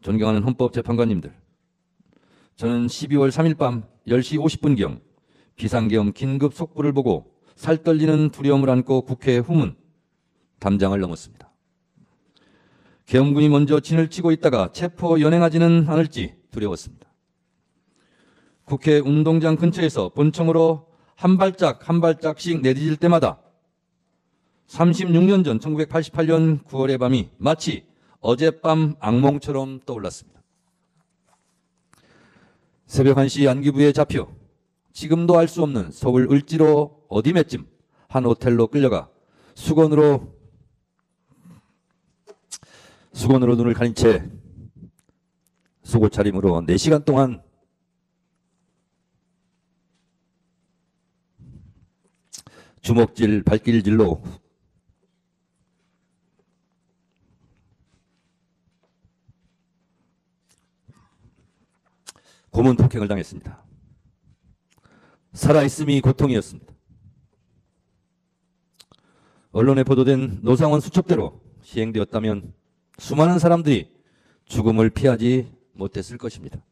존경하는 헌법재판관님들, 저는 12월 3일 밤 10시 50분경 비상계엄 긴급 속보를 보고 살떨리는 두려움을 안고 국회 후문 담장을 넘었습니다. 계엄군이 먼저 진을 치고 있다가 체포 연행하지는 않을지 두려웠습니다. 국회 운동장 근처에서 본청으로 한 발짝 한 발짝씩 내디딜 때마다 36년 전 1988년 9월의 밤이 마치 어젯밤 악몽처럼 떠올랐습니다. 새벽 1시 안기부에 잡혀 지금도 알 수 없는 서울 을지로 어디매쯤 한 호텔로 끌려가 수건으로 수건으로 눈을 가린 채 속옷 차림으로 4시간 동안 주먹질 발길질로 고문 폭행을 당했습니다. 살아있음이 고통이었습니다. 언론에 보도된 노상원 수첩대로 시행되었다면 수많은 사람들이 죽음을 피하지 못했을 것입니다.